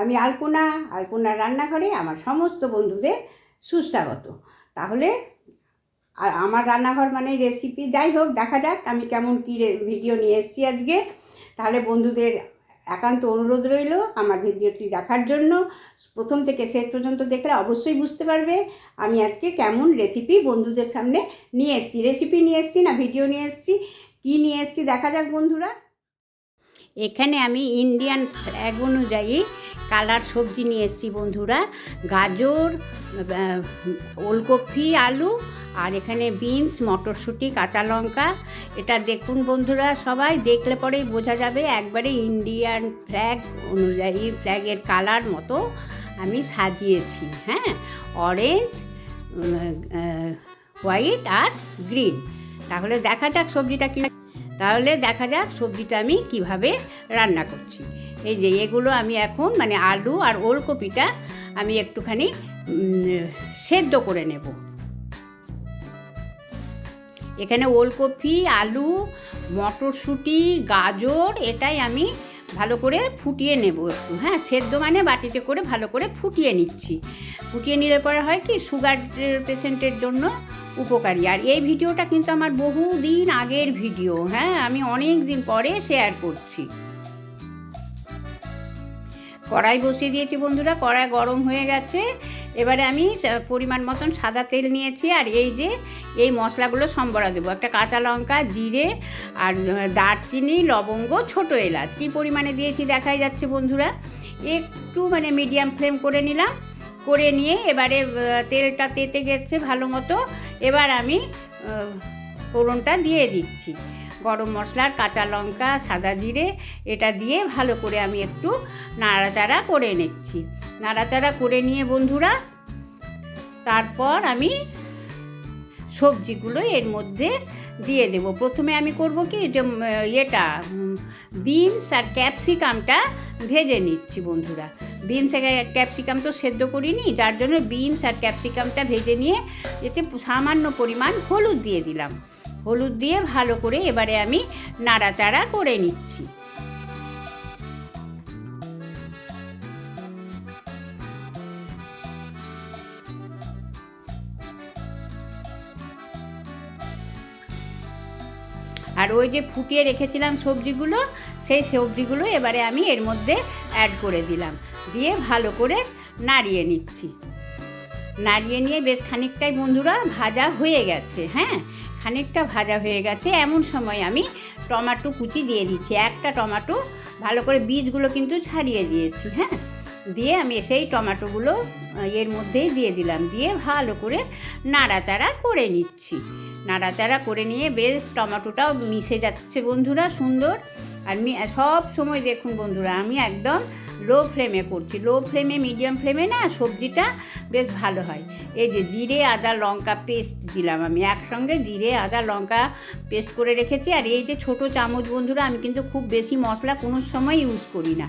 আমি আলপনা, আলপনার রান্নাঘরে আমার সমস্ত বন্ধুদের সুস্বাগত। তাহলে আর আমার রান্নাঘর মানে রেসিপি যাই হোক, দেখা যাক আমি কেমন কী ভিডিও নিয়ে এসেছি আজকে। তাহলে বন্ধুদের একান্ত অনুরোধ রইল আমার ভিডিওটি দেখার জন্য। প্রথম থেকে শেষ পর্যন্ত দেখলে অবশ্যই বুঝতে পারবে আমি আজকে কেমন রেসিপি বন্ধুদের সামনে নিয়ে এসেছি। রেসিপি নিয়ে এসেছি না ভিডিও নিয়ে এসেছি? কী নিয়ে এসেছি দেখা যাক বন্ধুরা। এখানে আমি ইন্ডিয়ান ফ্ল্যাগ অনুযায়ী কালার সবজি নিয়ে এসেছি বন্ধুরা। গাজর ওলকপি, আলু আর এখানে বিনস, মটরশুঁটি, কাঁচা লঙ্কা। এটা দেখুন বন্ধুরা সবাই, দেখলে পরেই বোঝা যাবে একবারে ইন্ডিয়ান ফ্ল্যাগ অনুযায়ী ফ্ল্যাগের কালার মতো আমি সাজিয়েছি হ্যাঁ? অরেঞ্জ হোয়াইট আর গ্রিন। তাহলে দেখা যাক সবজিটা কি তাহলে দেখা যাক সবজিটা আমি কীভাবে রান্না করছি। এই যে এগুলো আমি এখন মানে আলু আর ওলকপিটা আমি একটুখানি সেদ্ধ করে নেব। এখানে ওলকপি, আলু, মটরশুঁটি, গাজর এটাই আমি ভালো করে ফুটিয়ে নেব একটু হ্যাঁ? সেদ্ধ মানে বাটিতে করে ভালো করে ফুটিয়ে নিচ্ছি। ফুটিয়ে নিলে পরে হয় কি, সুগার পেশেন্টের জন্য উপকারী। আর এই ভিডিওটা কিন্তু আমার বহু দিন আগের ভিডিও হ্যাঁ? আমি অনেক দিন পরে শেয়ার করছি। কড়াই বসিয়ে দিয়েছি বন্ধুরা, কড়াই গরম হয়ে গেছে। এবারে আমি পরিমাণ মতন সাদা তেল নিয়েছি, আর এই যে, এই মশলাগুলো সম্বরা দেবো। একটা কাঁচা লঙ্কা, জিরে, আর দারচিনি, লবঙ্গ, ছোটো এলাচ। কী পরিমাণে দিয়েছি দেখাই যাচ্ছে বন্ধুরা। একটু মানে মিডিয়াম ফ্লেম করে নিলাম। করে নিয়ে এবারে তেলটা তেতে গেছে ভালো মতো। এবার আমি ফোড়নটা দিয়ে দিচ্ছি। গরম মশলার কাঁচা লঙ্কা, সাদা জিরে, এটা দিয়ে ভালো করে আমি একটু নাড়াচাড়া করে নিচ্ছি। নাড়াচাড়া করে নিয়ে বন্ধুরা, তারপর আমি সবজিগুলো এর মধ্যে দিয়ে দেব। প্রথমে আমি করব কি যে ইয়েটা বিনস আর ক্যাপসিকামটা ভেজে নিচ্ছি বন্ধুরা। বিনস ক্যাপসিকাম তো সেদ্ধ করিনি, যার জন্য বিনস আর ক্যাপসিকামটা ভেজে নিয়ে এতে সামান্য পরিমাণ হলুদ দিয়ে দিলাম। হলুদ দিয়ে ভালো করে এবারে আমি নাড়াচাড়া করে নিচ্ছি। আর ওই যে ফুটিয়ে রেখেছিলাম সবজিগুলো, সেই সবজিগুলো এবারে আমি এর মধ্যে অ্যাড করে দিলাম। দিয়ে ভালো করে নাড়িয়ে নিচ্ছি। নাড়িয়ে নিয়ে বেশ খানিকটাই বন্ধুরা ভাজা হয়ে গেছে হ্যাঁ? খানিকটা ভাজা হয়ে গেছে। এমন সময় আমি টমাটো কুচি দিয়ে দিচ্ছি। একটা টমাটো ভালো করে বীজগুলো কিন্তু ছাড়িয়ে দিয়েছি হ্যাঁ? দিয়ে আমি সেই টমাটোগুলো এর মধ্যেই দিয়ে দিলাম। দিয়ে ভালো করে নাড়াচাড়া করে নিচ্ছি। নাড়াচাড়া করে নিয়ে বেশ টমেটোটাও মিশে যাচ্ছে বন্ধুরা, সুন্দর। আর সব সময় দেখুন বন্ধুরা, আমি একদম লো ফ্লেমে করছি। লো ফ্লেমে, মিডিয়াম ফ্লেমে না সবজিটা বেশ ভালো হয়। এই যে জিরে, আদা, লঙ্কা পেস্ট দিলাম আমি। একসঙ্গে জিরে, আদা, লঙ্কা পেস্ট করে রেখেছি। আর এই যে ছোট চামচ বন্ধুরা, আমি কিন্তু খুব বেশি মশলা কোনো সময় ইউজ করি না।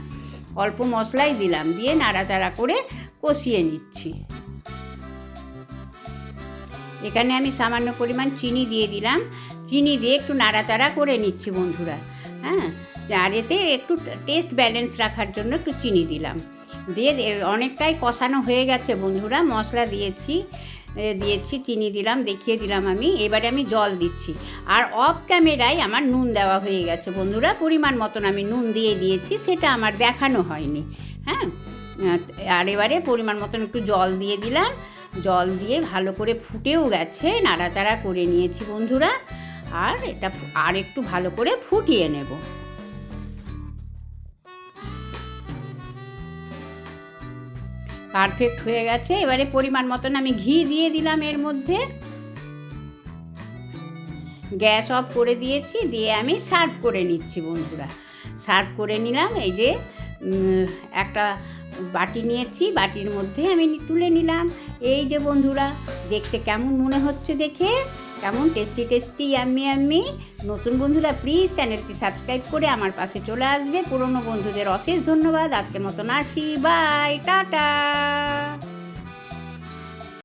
অল্প মশলাই দিলাম, দিয়ে নাড়াচাড়া করে কষিয়ে নিচ্ছি। এখানে আমি সামান্য পরিমাণ চিনি দিয়ে দিলাম। চিনি দিয়ে একটু নাড়াচাড়া করে নিচ্ছি বন্ধুরা হ্যাঁ? আর এতে একটু টেস্ট ব্যালেন্স রাখার জন্য একটু চিনি দিলাম। দিয়ে অনেকটাই কষানো হয়ে গেছে বন্ধুরা, মশলা দিয়েছি। দিয়েছি, চিনি দিলাম, দেখিয়ে দিলাম আমি। এবারে আমি জল দিচ্ছি। আর অফ ক্যামেরায় আমার নুন দেওয়া হয়ে গেছে। বন্ধুরা, পরিমাণ মতন আমি নুন দিয়ে দিয়েছি, সেটা আমার দেখানো হয়নি। হ্যাঁ? আর এবারে পরিমাণ মতন একটু জল দিয়ে দিলাম। জল দিয়ে ভালো করে ফুটেও গেছে, নাড়াচাড়া করে নিয়েছি বন্ধুরা। আর এটা আর একটু ভালো করে ফুটিয়ে নেব। পারফেক্ট হয়ে গেছে। এবারে পরিমাণ মতন আমি ঘি দিয়ে দিলাম এর মধ্যে। গ্যাস অফ করে দিয়েছি, দিয়ে আমি সার্ভ করে নিচ্ছি বন্ধুরা। সার্ভ করে নিলাম, এই যে একটা বাটি নিয়েছি, বাটির মধ্যে আমি তুলে নিলাম। এই যে বন্ধুরা, দেখতে কেমন মনে হচ্ছে দেখে? কেমন টেস্টি টেস্টি আমি আমি নতুন বন্ধুরা প্লিজ চ্যানেলটি সাবস্ক্রাইব করে আমার পাশে চলে আসবে। পুরনো বন্ধুদের অশেষ ধন্যবাদ। আজকের মতন আসি। Bye tata.